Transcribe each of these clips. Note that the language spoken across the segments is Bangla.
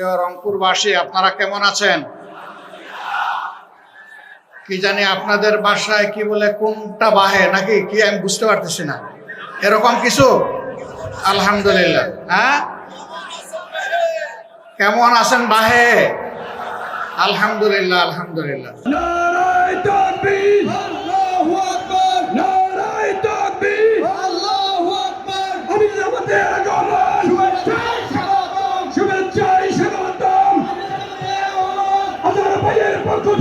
রংপুরবাসী, আপনারা কেমন আছেন? কি জানি আপনাদের বাসায় কি বলে, কোনটা বাহে, নাকি কি আমি বুঝতে পারতেছি না। এরকম কিছু? আলহামদুলিল্লাহ। হ্যাঁ? কেমন আছেন বাহে? আলহামদুলিল্লাহ আলহামদুলিল্লাহ।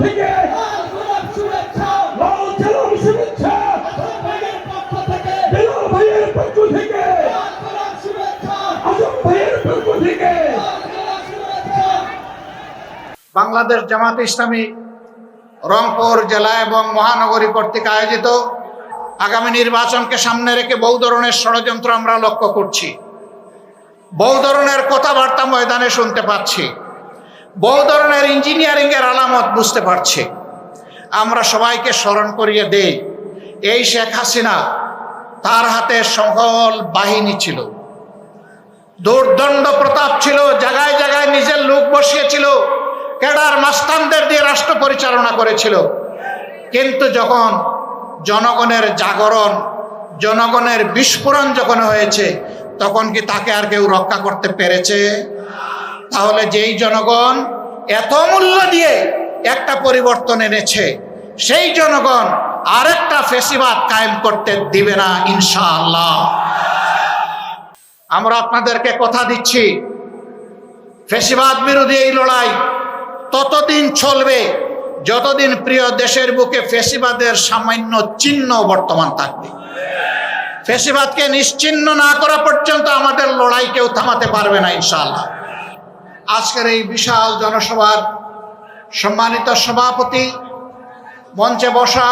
থেকে। বাংলাদেশ জামাত ইসলামী রংপুর জেলা এবং মহানগরী কর্তৃক আয়োজিত আগামী নির্বাচনকে সামনে রেখে বহু ধরনের ষড়যন্ত্র আমরা লক্ষ্য করছি। বহু ধরনের কথাবার্তা ময়দানে শুনতে পাচ্ছি। বহু ধরনের ইঞ্জিনিয়ারিং এর আলামত বুঝতে পারছে। আমরা সবাইকে স্মরণ করিয়ে দেই, এই শেখ হাসিনা তার হাতে সকল বাহিনী ছিল। দুর্দণ্ড প্রতাপ ছিল, জায়গায় জায়গায় নিজের লোক বসিয়েছিল, ক্যাডার মাস্তানদের দিয়ে রাষ্ট্র পরিচালনা করেছিল। কিন্তু যখন জনগণের জাগরণ, জনগণের বিস্ফোরণ যখন হয়েছে, তখন কি তাকে আর কেউ রক্ষা করতে পেরেছে? তাহলে যেই জনগণ এত মূল্য দিয়ে একটা পরিবর্তন এনেছে, সেই জনগণ আরেকটা ফেসিবাদ কায়েম করতে দিবে না, ইনশাআল্লাহ। আমরা আপনাদেরকে কথা দিচ্ছি, ফেসিবাদ বিরোধী এই লড়াই ততদিন চলবে যতদিন প্রিয় দেশের বুকে ফেসিবাদের সামান্য চিহ্ন বর্তমান থাকবে। ফেসিবাদকে নিশ্চিহ্ন না করা পর্যন্ত আমাদের লড়াই কেউ থামাতে পারবে না, ইনশাআল্লাহ। আজকের এই বিশাল জনসভার সম্মানিত সভাপতি, মঞ্চে বসা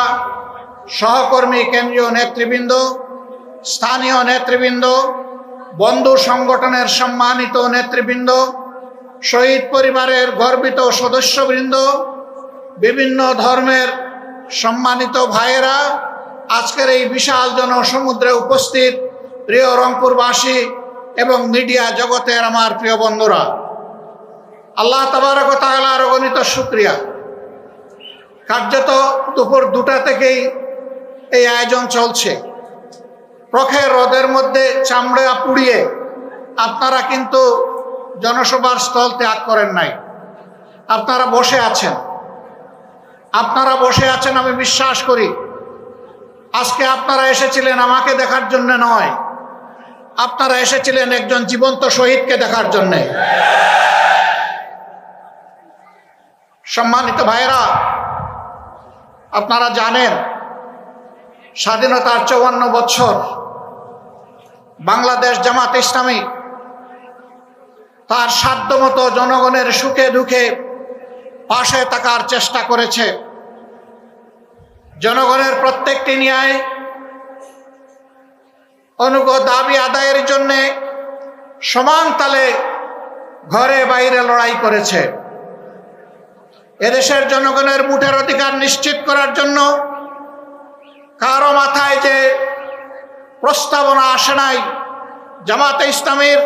সহকর্মী কেন্দ্রীয় নেতৃবৃন্দ, স্থানীয় নেতৃবৃন্দ, বন্ধু সংগঠনের সম্মানিত নেতৃবৃন্দ, শহীদ পরিবারের গর্বিত সদস্যবৃন্দ, বিভিন্ন ধর্মের সম্মানিত ভাইয়েরা, আজকের এই বিশাল জনসমুদ্রে উপস্থিত প্রিয় রংপুরবাসী এবং মিডিয়া জগতের আমার প্রিয় বন্ধুরা। আল্লাহ তাবারক তাআলার অগণিত শুক্রিয়া। কার্যত দুপুর দুটা থেকেই এই আয়োজন চলছে। প্রখের রোদের মধ্যে চামড়া পুড়িয়ে আপনারা কিন্তু জনসভার স্থল ত্যাগ করেন নাই। আপনারা বসে আছেন। আপনারা বসে আছেন আমি বিশ্বাস করি। আজকে আপনারা এসেছিলেন আমাকে দেখার জন্য নয়। আপনারা এসেছিলেন একজন জীবন্ত শহীদকে দেখার জন্যে। সম্মানিত ভাইরা আপনারা জানেন স্বাধীনতার চৌয়ান্ন বছর বাংলাদেশ জামাত ইসলামী তার সাধ্যমতো জনগণের সুখে দুঃখে পাশে থাকার চেষ্টা করেছে। জনগণের প্রত্যেকটি ন্যায় অনুগ দাবি আদায়ের জন্যে সমান তালে ঘরে বাইরে লড়াই করেছে। এদেশের জনগণের মুঠের অধিকার নিশ্চিত করার জন্য কারও মাথায় যে প্রস্তাবনা আসে নাই, জামাতে ইসলামের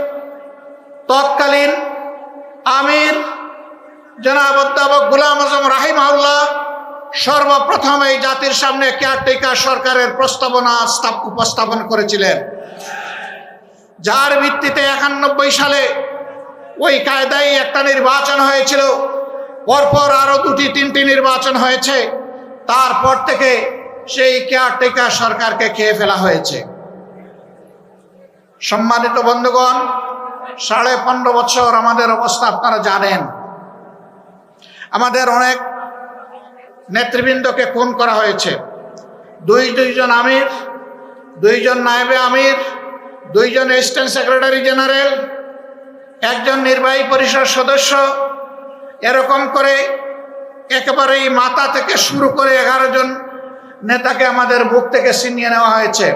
তৎকালীন আমির জনাব অধ্যাপক গুলাম আজম রাহিম রাহিমাউল্লাহ সর্বপ্রথম এই জাতির সামনে কেয়ারটেকার সরকারের প্রস্তাবনা স্থাপ- উপস্থাপন করেছিলেন। যার ভিত্তিতে একানব্বই সালে ওই কায়দায় একটা নির্বাচন হয়েছিল। পরপর আরও দুটি, তিনটি নির্বাচন হয়েছে। তারপর থেকে সেই কেয়ারটেকার সরকারকে খেয়ে ফেলা হয়েছে। সম্মানিত বন্ধুগণ, সাড়ে পনেরো বছর আমাদের অবস্থা আপনারা জানেন। আমাদের অনেক নেতৃবৃন্দকে খুন করা হয়েছে। দুই, দুইজন আমির, দুইজন নায়েবে আমির, দুইজন অ্যাসিস্ট্যান্ট সেক্রেটারি জেনারেল একজন নির্বাহী পরিষদ সদস্য এরকম করে একেবারেই মাথা থেকে শুরু করে এগারো জন নেতাকে আমাদের বুক থেকে ছিনিয়ে নেওয়া হয়েছে।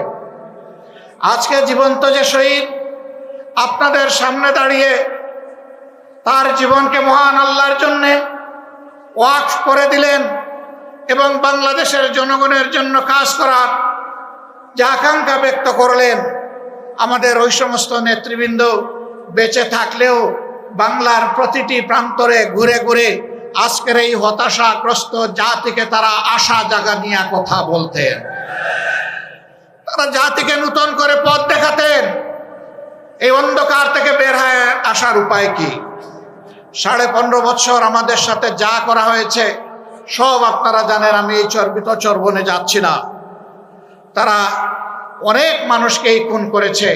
আজকে জীবন্ত যে শহীদ, আপনাদের সামনে দাঁড়িয়ে তার জীবনকে মহান আল্লাহর জন্যে ওয়াক করে দিলেন এবং বাংলাদেশের জনগণের জন্য কাজ করার যে আকাঙ্ক্ষা ব্যক্ত করলেন, আমাদের ওই সমস্ত নেতৃবৃন্দ বেঁচে থাকলেও বাংলার প্রতিটি প্রান্তরে ঘুরে ঘুরে আজকের এই হতাশাগ্রস্ত জাতিকে তারা আশা জাগা নিয়ে কথা বলতেন। তারা জাতিকে নূতন করে পথ দেখাতেন। এই অন্ধকার থেকে বের হয়ে আসার উপায় কি? সাড়ে পনেরো বছর আমাদের সাথে যা করা হয়েছে, সব আপনারা জানেন, আমি এই চর্বিত চর্বনে যাচ্ছি না। তারা অনেক মানুষকে এই খুন করেছে,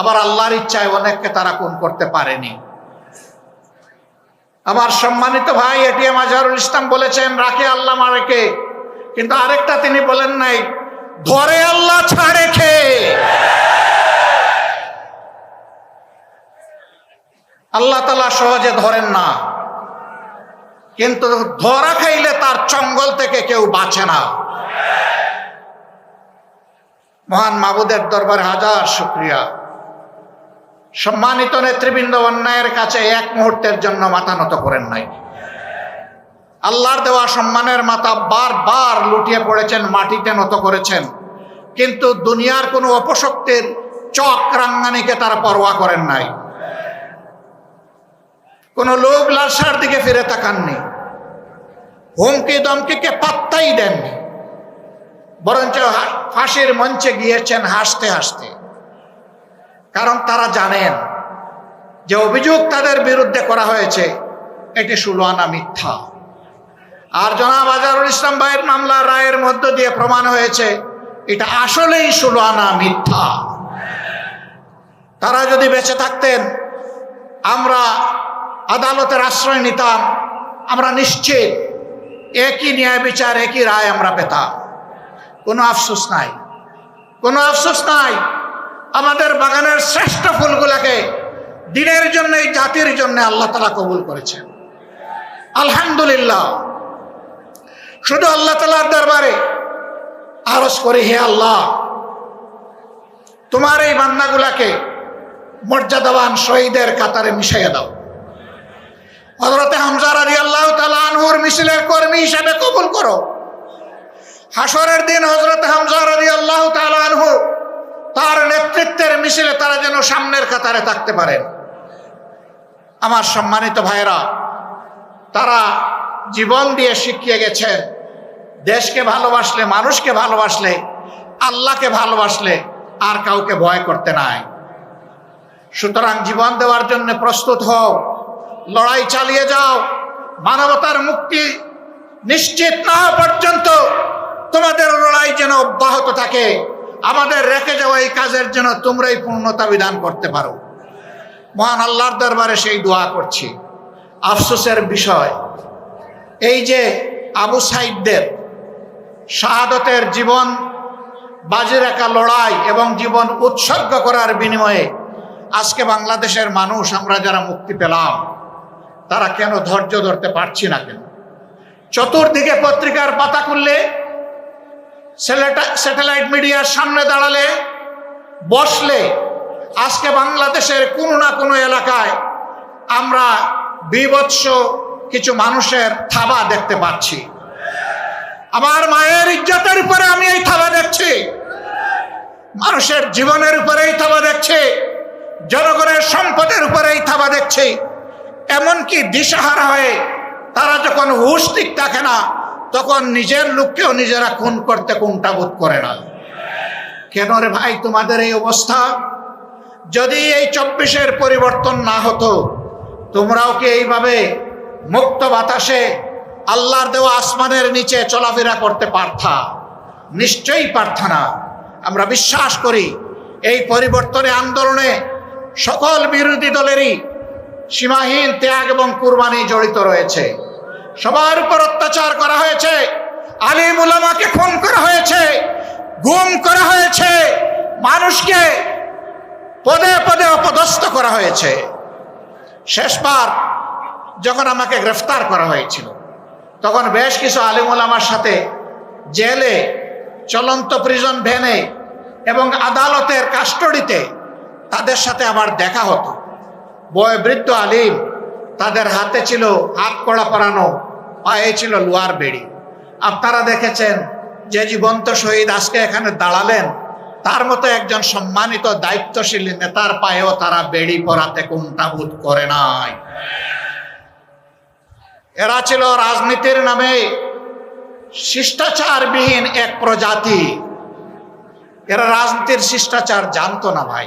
আবার আল্লাহর ইচ্ছায় অনেককে তারা খুন করতে পারেনি। আমার সম্মানিত ভাই এটিএম আজহারুল ইসলাম বলেছেন, রাখে আল্লাহ মারেকে। কিন্তু আরেকটা তিনি বলেন নাই ধরে আল্লাহ ছাড়ে খে আল্লাহ তালা সহজে ধরেন না, কিন্তু ধরা খাইলে তার চঙ্গল থেকে কেউ বাঁচে না। মহান মাবুদের দরবার হাজার শুক্রিয়া। সম্মানিত নেতৃবৃন্দ, অন্যায়ের কাছে এক মুহূর্তের জন্য মাথা নত করেন নাই। আল্লাহর দেওয়া সম্মানের মাথা বারবার লুটিয়ে পড়েছেন, মাটিতে নত করেছেন। কিন্তু দুনিয়ার কোনো অপশক্তির চক রাঙ্গানিকে তারা পরোয়া করেন নাই। কোনো লোক লালসার দিকে ফিরে তাকাননি। হুমকি দমকিকে পাত্তাই দেননি। বরঞ্চ ফাঁসির মঞ্চে গিয়েছেন হাসতে হাসতে। কারণ তারা জানেন যে অভিযোগ তাদের বিরুদ্ধে করা হয়েছে, এটি সুলোয়ানা মিথ্যা। আর জনাব আজারুল ইসলাম ভাইয়ের মামলা রায়ের মধ্য দিয়ে প্রমাণ হয়েছে, এটা আসলেই সুলোয়ানা মিথ্যা। তারা যদি বেঁচে থাকতেন, আমরা আদালতের আশ্রয় নিতাম, আমরা নিশ্চিত একই ন্যায় বিচার, একই রায় আমরা পেতাম। কোনো আফসোস নাই। কোনো আফসোস নাই আমাদের বাগানের শ্রেষ্ঠ ফুলগুলাকে দিনের জন্য, এই জাতির জন্য আল্লাহ তালা কবুল করেছেন। আলহামদুলিল্লাহ। শুধু আল্লাহ তালার দরবারে আরজ করি, হে আল্লাহ, তোমার এই বান্দাগুলাকে মর্যাদাবান শহীদের কাতারে মিশাইয়া দাও। হজরতে হামজার আলী আল্লাহ তালা আনহুর মিছিলের কর্মী হিসাবে কবুল করো। হাসরের দিন হজরত হামজার আলী আল্লাহ তালা আনহু তার নেতৃত্বের মিছিলে তারা যেন সামনের কাতারে থাকতে পারেন আমার সম্মানিত ভাইরা তারা জীবন দিয়ে শিখিয়ে গেছেন দেশকে ভালোবাসলে, মানুষকে ভালোবাসলে, আল্লাহকে ভালোবাসলে আর কাউকে ভয় করতে নাই। সুতরাং জীবন দেওয়ার জন্য প্রস্তুত হও, লড়াই চালিয়ে যাও, মানবতার মুক্তি নিশ্চিত না পর্যন্ত তোমাদের লড়াই যেন অব্যাহত থাকে। আমাদের রেখে যাওয়া এই কাজের জন্য তোমরাই পূর্ণতা বিধান করতে পারো। মহান আল্লাহর দরবারে সেই দোয়া করছি। আফসোসের বিষয়, এই যে আবু সাইদদের শাহাদতের জীবন, বাজি রাখা লড়াই এবং জীবন উৎসর্গ করার বিনিময়ে আজকে বাংলাদেশের মানুষ আমরা যারা মুক্তি পেলাম, তারা কেন ধৈর্য ধরতে পারছি না কেন? চতুর্দিকে পত্রিকার পাতা খুললে স্যাটেলাইট মিডিয়ার সামনে দাঁড়ালে, বসলে আজকে বাংলাদেশের কোনো না কোনো এলাকায় আমরা বিভৎস কিছু মানুষের থাবা দেখতে পাচ্ছি। আমার মায়ের ইজ্জতের উপরে আমি এই থাবা দেখছি। মানুষের জীবনের উপরে এই থাবা দেখছি। জনগণের সম্পদের উপরে এই থাবা দেখছি। এমনকি দিশাহারা হয়ে তারা যখন হুশ ঠিক থাকে না তখন নিজের লোককেও নিজেরা খুন করতে কোনটা বোধ করে না। কেন রে ভাই, তোমাদের এই অবস্থা? যদি এই চব্বিশের পরিবর্তন না হতো, তোমরাও কি এইভাবে মুক্ত বাতাসে আল্লাহর দেওয়া আসমানের নিচে চলাফেরা করতে পারতা? নিশ্চয়ই পারতা না। আমরা বিশ্বাস করি, এই পরিবর্তনে আন্দোলনে সকল বিরোধী দলেরই সীমাহীন ত্যাগ এবং কুরবানি জড়িত রয়েছে। সবার উপর অত্যাচার করা হয়েছে। আলিম উলামাকে খুন করা হয়েছে, গুম করা হয়েছে, মানুষকে পদে পদে অপদস্থ করা হয়েছে। শেষবার যখন আমাকে গ্রেফতার করা হয়েছিল, তখন বেশ কিছু আলিম উলামার সাথে জেলে, চলন্ত প্রিজন ভ্যানে এবং আদালতের কাস্টডিতে তাদের সাথে আমার দেখা হতো। বয়োবৃদ্ধ আলিম তাদের হাতে ছিল হাত কড়া পরানো, পায়ে ছিল লোয়ার বেড়ি। আপনারা দেখেছেন যে জীবন্ত শহীদ আজকে এখানে দাঁড়ালেন। তার মতো একজন সম্মানিত, দায়িত্বশীল নেতার পায়েও তারা বেড়ি পরাতে কোনটা বোধ করে নাই। এরা ছিল রাজনীতির নামে শিষ্টাচারবিহীন এক প্রজাতি। এরা রাজনীতির শিষ্টাচার জানতো না ভাই।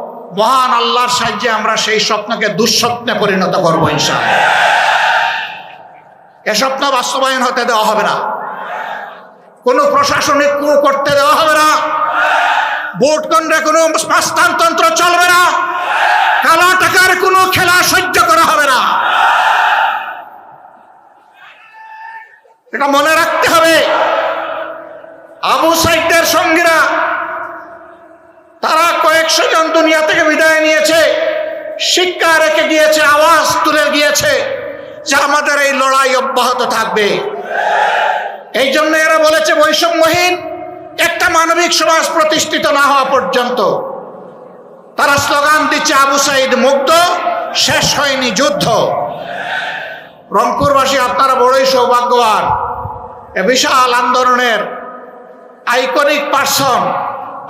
মহান আল্লাহর সাহায্যে আমরা সেই স্বপ্নকে দুঃস্বপ্নে পরিণত করব, ইনশাআল্লাহ। এ স্বপ্ন বাস্তবায়ন হতে দেওয়া হবে না। কোনো প্রশাসনিক কু করতে দেওয়া হবে না। ভোট কেন্দ্রে কোনো স্থানতন্ত্র চলবে না। কালা টাকার কোনো খেলা সহ্য করা হবে না। এটা মনে রাখতে হবে। আবু সাইদের সঙ্গীরা কয়েকশো জন দুনিয়া থেকে বিদায় নিয়েছে। শিক্ষা রেখে গিয়েছে, আওয়াজ তুলে গিয়েছে যে আমাদের এই লড়াই অব্যাহত থাকবে। এই জন্য এরা বলেছে, বৈষম্যহীন, একটা মানবিক সমাজ প্রতিষ্ঠিত না হওয়া পর্যন্ত। তারা স্লোগান দিচ্ছে, আবু সাইদ মুগ্ধ, শেষ হয়নি যুদ্ধ। রংপুরবাসী, আপনারা বড়ই সৌভাগ্যবান। এ বিশাল আন্দোলনের আইকনিক পার্সন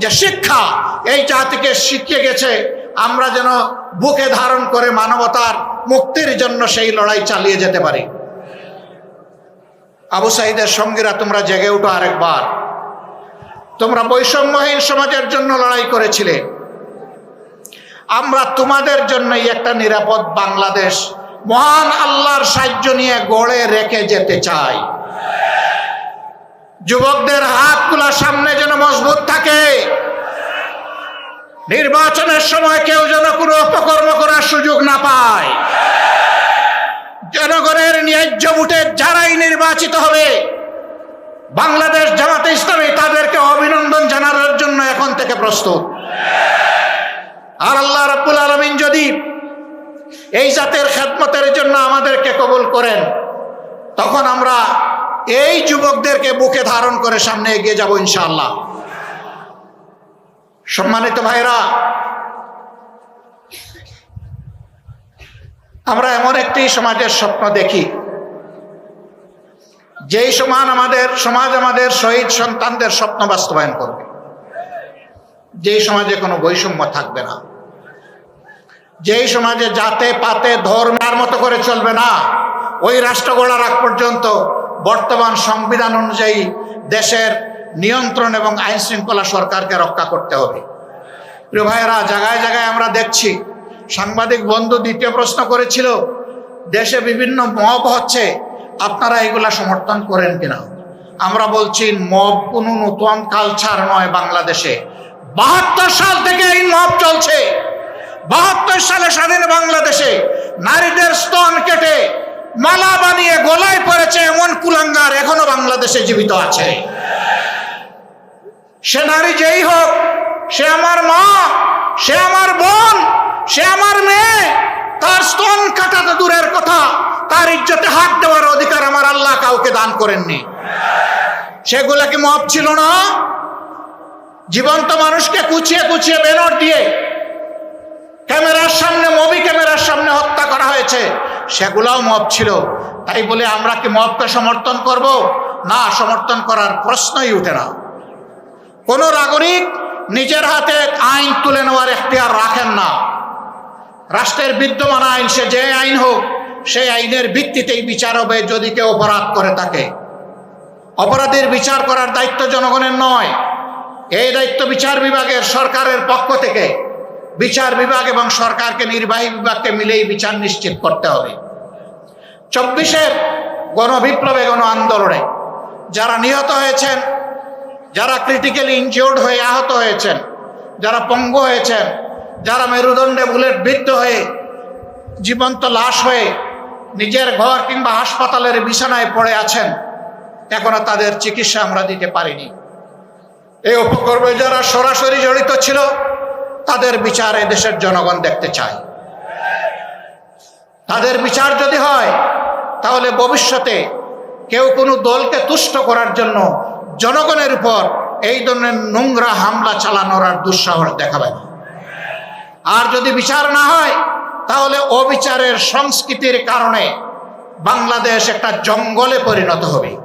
যে শিক্ষা এই জাতিকে শিখিয়ে গেছে, আমরা যেন বুকে ধারণ করে মানবতার মুক্তির জন্য সেই লড়াই চালিয়ে যেতে পারি। আবু সাহিদের সঙ্গীরা তোমরা জেগে উঠো আরেকবার। তোমরা বৈষম্যহীন সমাজের জন্য লড়াই করেছিলে। আমরা তোমাদের জন্যই একটা নিরাপদ বাংলাদেশ, মহান আল্লাহর সাহায্য নিয়ে গড়ে রেখে যেতে চাই। যুবকদের হাতগুলা সামনে যেন মজবুত নির্বাচনের সময় কেউ যেন কোনো অপকর্ম করার সুযোগ না পায়। জনগণের ন্যায্য ভোটে যারাই নির্বাচিত হবে, বাংলাদেশ জামাতে ইসলামী তাদেরকে অভিনন্দন জানানোর জন্য এখন থেকে প্রস্তুত। আর আল্লাহ রাব্বুল আলমিন যদি এই জাতের খেদমতের জন্য আমাদেরকে কবুল করেন, তখন আমরা এই যুবকদেরকে বুকে ধারণ করে সামনে এগিয়ে যাব ইনশাআল্লাহ। সম্মানিত ভাইরা আমরা এমন একটি সমাজের স্বপ্ন দেখি। যেই সমান আমাদের, সমাজ আমাদের শহীদ সন্তানদের স্বপ্ন বাস্তবায়ন করবে। যেই সমাজে কোনো বৈষম্য থাকবে না। যেই সমাজে জাতে, পাতে ধর্মের মতো করে চলবে না, ওই রাষ্ট্র গড়ার আগ পর্যন্ত বর্তমান সংবিধান অনুযায়ী দেশের নিয়ন্ত্রণ এবং আইন শৃঙ্খলা সরকারকে রক্ষা করতে হবে। প্রিয় ভাইয়েরা, জায়গায় জায়গায় আমরা দেখছি, সাংবাদিক বন্ধু দ্বিতীয় প্রশ্ন করেছিল, দেশে বিভিন্ন মব হচ্ছে, আপনারা এগুলা সমর্থন করেন কিনা? আমরা বলছি, মব কোনো নতুন কালচার নয় বাংলাদেশে। বাহাত্তর সাল থেকে এই মব চলছে। বাহাত্তর সালে স্বাধীন বাংলাদেশে নারীদের স্তন কেটে মালা বানিয়ে গলায় পড়েছে এমন কুলাঙ্গার এখনও বাংলাদেশে জীবিত আছে। সে নারী যেই হোক, সে আমার মা, সে আমার বোন, সে আমার মেয়ে, তার স্তন কাটাতে দূরের কথা, তার ইজ্জতে হাত দেওয়ার অধিকার আমার আল্লাহ কাউকে দান করেননি। সেগুলা কি মপ ছিল না? জীবন্ত মানুষকে কুচিয়ে কুচিয়ে বেনর দিয়ে ক্যামেরার সামনে, মুভি ক্যামেরার সামনে হত্যা করা হয়েছে। সেগুলাও মব ছিল। তাই বলে আমরা কি মবকে সমর্থন করব? না, সমর্থন করার প্রশ্নই উঠে না। কোনো নাগরিক নিজের হাতে আইন তুলে নেওয়ার এখতিয়ার রাখেন না। রাষ্ট্রের বিদ্যমান আইন, সে যে আইন হোক, সেই আইনের ভিত্তিতেই বিচার হবে যদি কেউ অপরাধ করে থাকে অপরাধীর বিচার করার দায়িত্ব জনগণের নয়। এই দায়িত্ব বিচার বিভাগের সরকারের পক্ষ থেকে। বিচার বিভাগ এবং সরকারকে নির্বাহী বিভাগকে মিলেই বিচার নিশ্চিত করতে হবে। চব্বিশের গণবিপ্লবে গণ আন্দোলনে যারা নিহত হয়েছেন যারা ক্রিটিক্যালি ইনজিওর্ড হয়ে আহত হয়েছেন, যারা পঙ্গু হয়েছেন, যারা মেরুদণ্ডে বুলেট বিদ্ধ হয়ে জীবন্ত লাশ হয়ে নিজের ঘর কিংবা হাসপাতালের বিছানায় পড়ে আছেন, এখনও তাদের চিকিৎসা আমরা দিতে পারিনি। এই উপকর্মে যারা সরাসরি জড়িত ছিল, তাদের বিচার দেশের জনগণ দেখতে চায়। তাদের বিচার যদি হয়, তাহলে ভবিষ্যতে কেউ কোনো দলকে তুষ্ট করার জন্য জনগণের উপর এই ধরনের নোংরা হামলা চালানোর আর দুঃসাহস দেখাবে না। আর যদি বিচার না হয়, তাহলে অবিচারের সংস্কৃতির কারণে বাংলাদেশ একটা জঙ্গলে পরিণত হবে।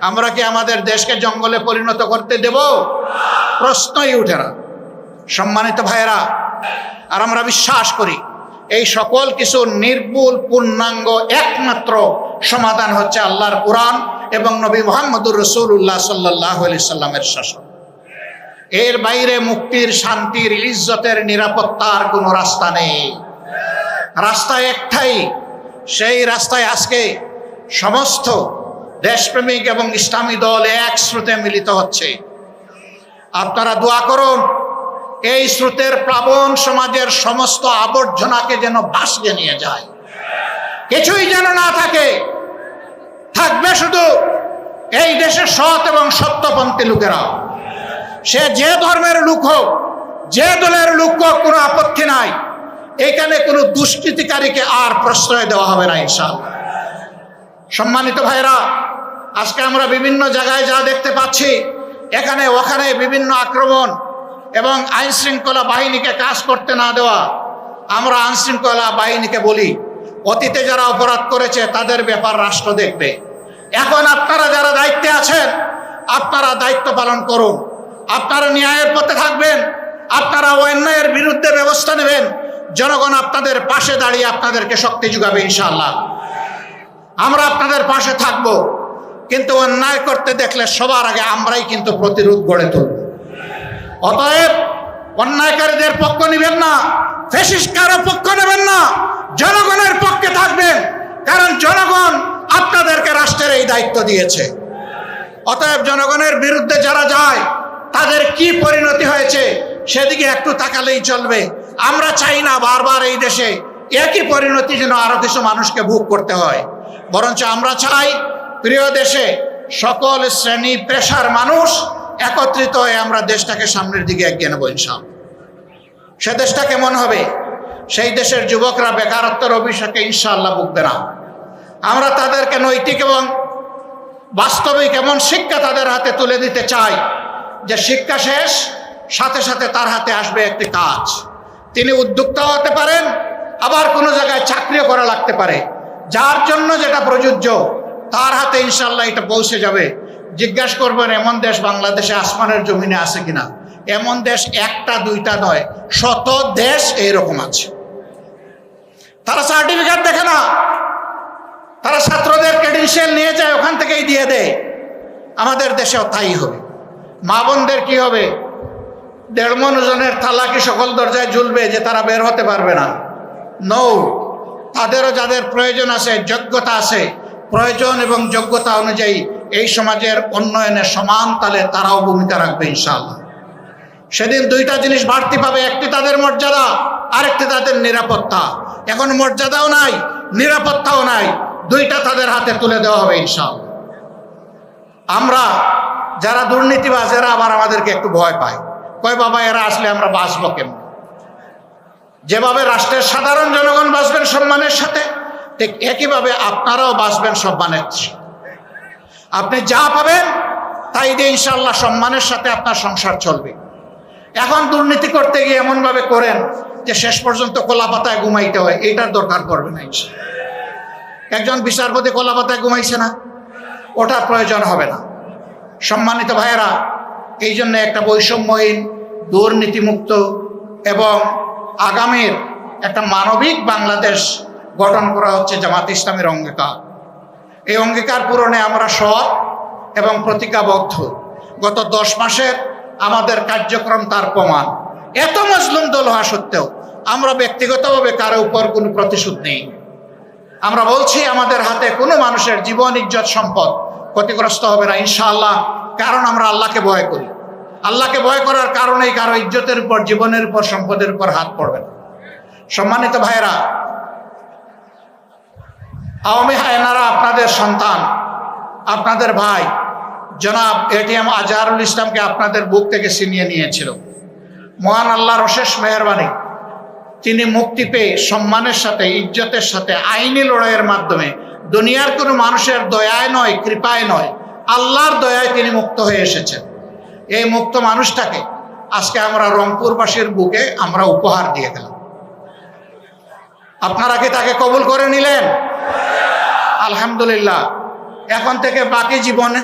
আমরা কি আমাদের দেশকে জঙ্গলে পরিণত করতে দেব? প্রশ্নই উঠে না। সম্মানিত ভাইয়েরা, আর আমরা বিশ্বাস করি, এই সকল কিছু নির্ভুল পূর্ণাঙ্গ, একমাত্র সমাধান হচ্ছে আল্লাহর কোরআন। এবং নবী মোহাম্মদুর রসুল্লাহ সাল্লাহ সাল্লামের শাসন এর বাইরে মুক্তির, শান্তির, ইজ্জতের নিরাপত্তার কোনো রাস্তা নেই। রাস্তা একটাই, সেই রাস্তায় আজকে সমস্ত দেশপ্রেমিক এবং ইসলামী দল এক স্রোতে মিলিত হচ্ছে। আপনারা দোয়া করুন, এই স্রোতের প্লাবন সমাজের সমস্ত আবর্জনাকে যেন বাসকে নিয়ে যায়। কিছুই যেন না থাকে থাকবে শুধু এই দেশের সৎ এবং সত্যপন্থী লোকেরা। সে যে ধর্মের লোক হোক, যে দলের লোক হোক, কোনো আপত্তি নাই। এখানে কোনো দুষ্কৃতিকারীকে আর প্রশ্রয় দেওয়া হবে না ইনশাল সম্মানিত ভাইরা, আজকে আমরা বিভিন্ন জায়গায় যা দেখতে পাচ্ছি, এখানে ওখানে বিভিন্ন আক্রমণ এবং আইনশৃঙ্খলা বাহিনীকে কাজ করতে না দেওয়া, আমরা আইনশৃঙ্খলা বাহিনীকে বলি। অতীতে যারা অপরাধ করেছে, তাদের ব্যাপার রাষ্ট্র দেখবে। এখন আপনারা যারা দায়িত্বে আছেন, আপনারা দায়িত্ব পালন করুন। আপনারা ন্যায়ের পথে থাকবেন, আপনারা অন্যায়ের বিরুদ্ধে ব্যবস্থা নেবেন। জনগণ আপনাদের পাশে দাঁড়িয়ে আপনাদেরকে শক্তি যোগাবে ইনশাল্লাহ আমরা আপনাদের পাশে থাকব, কিন্তু অন্যায় করতে দেখলে সবার আগে আমরাই কিন্তু প্রতিরোধ গড়ে তুলব। অতএব অন্যায়কারীদের পক্ষ নেবেন না ফেসিসকারও পক্ষ নেবেন না, জনগণের পক্ষে থাকবেন, কারণ জনগণ আপনাদেরকে রাষ্ট্রের এই দায়িত্ব দিয়েছে। অতএব জনগণের বিরুদ্ধে যারা যায়, তাদের কি পরিণতি হয়েছে সেদিকে একটু তাকালেই চলবে। আমরা চাই না বারবার এই দেশে একই পরিণতি যেন আরও কিছু মানুষকে ভোগ করতে হয়। বরঞ্চ আমরা চাই প্রিয় দেশে সকল শ্রেণি পেশার মানুষ একত্রিত হয়ে আমরা দেশটাকে সামনের দিকে এগিয়ে নেব ইনশাল্লাহ সে দেশটা কেমন হবে? সেই দেশের যুবকরা বেকারত্বের অভিষেকে ইনশাআল্লাহ ভুগবে না আমরা তাদেরকে নৈতিক এবং বাস্তবিক এমন শিক্ষা তাদের হাতে তুলে দিতে চাই যে শিক্ষা শেষ, সাথে সাথে তার হাতে আসবে একটি কাজ। তিনি উদ্যোক্তা হতে পারেন, আবার কোনো জায়গায় চাকরিও করা লাগতে পারে। যার জন্য যেটা প্রযোজ্য, তার হাতে ইনশাল্লাহ এটা পৌঁছে যাবে। জিজ্ঞাসা করবেন এমন দেশ বাংলাদেশে আসমানের জমিনে আছে কিনা? এমন দেশ একটা, দুইটা নয়, শত দেশ এইরকম আছে। তারা সার্টিফিকেট দেখে না। তারা ছাত্রদের ক্রেডেন্সিয়াল নিয়ে যায়, ওখান থেকেই দিয়ে দেয়। আমাদের দেশেও তাই হবে। মা বোনদের কি হবে? দেড় মন ওজনের থালা কি সকল দরজায় ঝুলবে যে তারা বের হতে পারবে না? নৌ তাদেরও যাদের প্রয়োজন আছে, যোগ্যতা আছে, প্রয়োজন এবং যোগ্যতা অনুযায়ী এই সমাজের উন্নয়নে সমান তালে তারাও ভূমিকা রাখবে ইনশাআল্লাহ। সেদিন দুইটা জিনিস বাড়তি পাবে, একটি তাদের মর্যাদা, আরেকটি তাদের নিরাপত্তা। এখন মর্যাদাও নাই, নিরাপত্তাও নাই, দুইটা তাদের হাতে তুলে দেওয়া হবে ইনশাআল্লাহ। আমরা যারা দুর্নীতিবাজ, এরা আবার আমাদেরকে একটু ভয় পায়। কয়, বাবা, এরা আসলে আমরা বাঁচবো কেমন? যেভাবে রাষ্ট্রের সাধারণ জনগণ বাঁচবেন সম্মানের সাথে, ঠিক একইভাবে আপনারাও বাঁচবেন সম্মানের। আপনি যা পাবেন, তাই দিয়ে ইনশাল্লাহ সম্মানের সাথে আপনার সংসার চলবে। এখন দুর্নীতি করতে গিয়ে এমনভাবে করেন যে শেষ পর্যন্ত কলা পাতায় ঘুমাইতে হয়, এইটার দরকার করবে না একজন বিচারপতি কলা পাতায় ঘুমাইছে না, ওটার প্রয়োজন হবে না। সম্মানিত ভাইয়েরা এই জন্য একটা বৈষম্যহীন, দুর্নীতিমুক্ত এবং আগামীর একটা মানবিক বাংলাদেশ গঠন করা হচ্ছে জামাত ইসলামের অঙ্গীকার। এই অঙ্গীকার পূরণে আমরা সৎ এবং প্রতিজ্ঞাবদ্ধ। গত দশ মাসের আমাদের কার্যক্রম তার প্রমাণ। এত মজলুম দল হওয়া সত্ত্বেও আমরা ব্যক্তিগতভাবে কারও উপর কোনো প্রতিশোধ নেই। আমরা বলছি, আমাদের হাতে কোনো মানুষের জীবন, ইজ্জত, সম্পদ ক্ষতিগ্রস্ত হবে না, ইনশাআল্লাহ। কারণ আমরা আল্লাহকে ভয় করি। আল্লাহকে ভয় করার কারণেই কারও ইজ্জতের উপর, জীবনের উপর, সম্পদের উপর হাত পড়বে না। সম্মানিত ভাইয়েরা আওয়ামী হায়নারা আপনাদের সন্তান, আপনাদের ভাই, জনাব এটিএম আজহারুল ইসলামকে আপনাদের বুক থেকে ছিনিয়ে নিয়েছিল। মহান আল্লাহর অশেষ মেহরবানি। তিনি মুক্তি পেয়ে সম্মানের সাথে, ইজ্জতের সাথে, আইনি লড়াইয়ের মাধ্যমে দুনিয়ার কোনো মানুষের দয়ায় নয়, কৃপায় নয়, আল্লাহর দয়ায় তিনি মুক্ত হয়ে এসেছেন। এই মুক্ত মানুষটাকে আজকে আমরা রংপুরবাসীর বুকে আমরা উপহার দিয়ে গেলাম। আপনারা কি তাকে কবুল করে নিলেন? আলহামদুলিল্লাহ। এখন থেকে বাকি জীবনে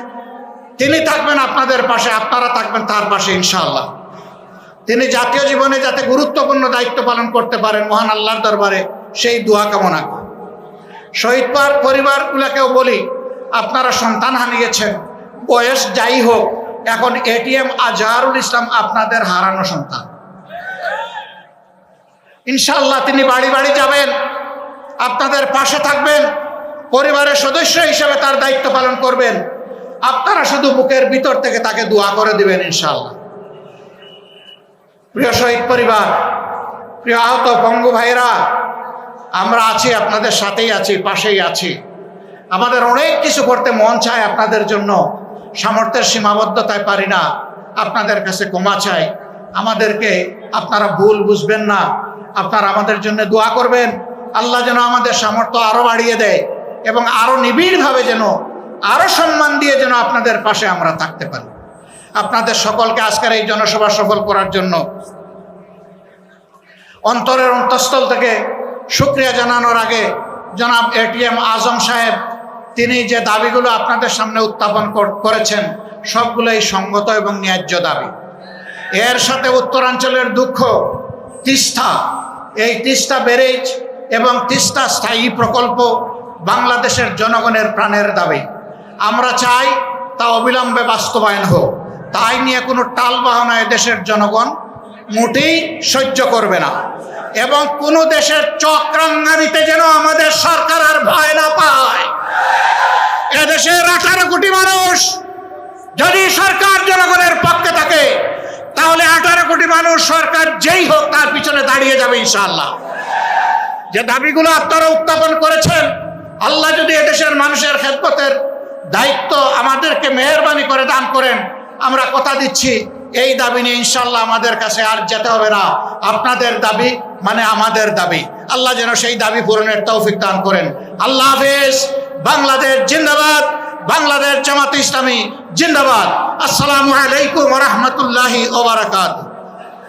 তিনি থাকবেন আপনাদের পাশে, আপনারা থাকবেন তার পাশে, ইনশাআল্লাহ। তিনি জাতীয় জীবনে যাতে গুরুত্বপূর্ণ দায়িত্ব পালন করতে পারেন মহান আল্লাহর দরবারে, সেই দোয়া কামনা করি। শহীদ পার পরিবারগুলোকেও বলি, আপনারা সন্তান হারিয়েছেন, বয়স যাই হোক, এখন এটিএম আজহারুল ইসলাম আপনাদের হারানো সন্তান। ইনশাল্লাহ তিনি বাড়ি বাড়ি যাবেন, আপনাদের পাশে থাকবেন পরিবারের সদস্য হিসেবে তার দায়িত্ব পালন করবেন। আপনারা শুধু বুকের ভিতর থেকে তাকে দোয়া করে দিবেন ইনশাল্লাহ প্রিয় শহীদ পরিবার, প্রিয় আহত বঙ্গু ভাইরা আমরা আছি, আপনাদের সাথেই আছি, পাশেই আছি। আমাদের অনেক কিছু করতে মন চায় আপনাদের জন্য। সামর্থ্যের সীমাবদ্ধতায় পারি না, আপনাদের কাছে ক্ষমা চাই। আমাদেরকে আপনারা ভুল বুঝবেন না। আপনারা আমাদের জন্য দোয়া করবেন। আল্লাহ যেন আমাদের সামর্থ্য আরও বাড়িয়ে দেয়। এবং আরও নিবিড়ভাবে যেন আরও সম্মান দিয়ে যেন আপনাদের পাশে আমরা থাকতে পারি। আপনাদের সকলকে আজকের এই জনসভা সফল করার জন্য অন্তরের অন্তঃস্থল থেকে শুক্রিয়া জানানোর আগে জনাব এটিএম আজম সাহেব, তিনি যে দাবিগুলো আপনাদের সামনে উত্থাপন করেছেন, সবগুলোই সঙ্গত এবং ন্যায্য দাবি। এর সাথে উত্তরাঞ্চলের দুঃখ তিস্তা এই তিস্তা ব্যারেজ এবং তিস্তা স্থায়ী প্রকল্প বাংলাদেশের জনগণের প্রাণের দাবি। আমরা চাই তা অবিলম্বে বাস্তবায়ন হোক। তাই নিয়ে কোনো টাল বাহানা দেশের জনগণ মোটেই সহ্য করবে না। এবং কোনো দেশের চক্রাঙ্গানিতে যেন আমাদের সরকার আর ভয় না পায়। এদেশের আঠারো কোটি মানুষ যদি সরকার জনগণের পক্ষে থাকে, তাহলে আঠারো কোটি মানুষ সরকার যেই হোক তার পিছনে দাঁড়িয়ে যাবে ইনশাল্লাহ যে দাবিগুলো আপনারা উত্থাপন করেছেন আল্লাহ যদি এদেশের মানুষের খেদমতের দায়িত্ব আমাদেরকে মেহরবানি করে দান করেন, আমরা কথা দিচ্ছি, এই দাবি নিয়ে ইনশাল্লাহ আমাদের কাছে আর যেতে হবে না। আপনাদের দাবি মানে আমাদের দাবি। আল্লাহ যেন সেই দাবি পূরণের তৌফিক দান করেন। আল্লাহ হাফেজ। বাংলাদেশ জিন্দাবাদ। বাংলাদেশ জামাত ইসলামী জিন্দাবাদ। আসসালামু আলাইকুম রহমতুল্লাহি ওবরাকাত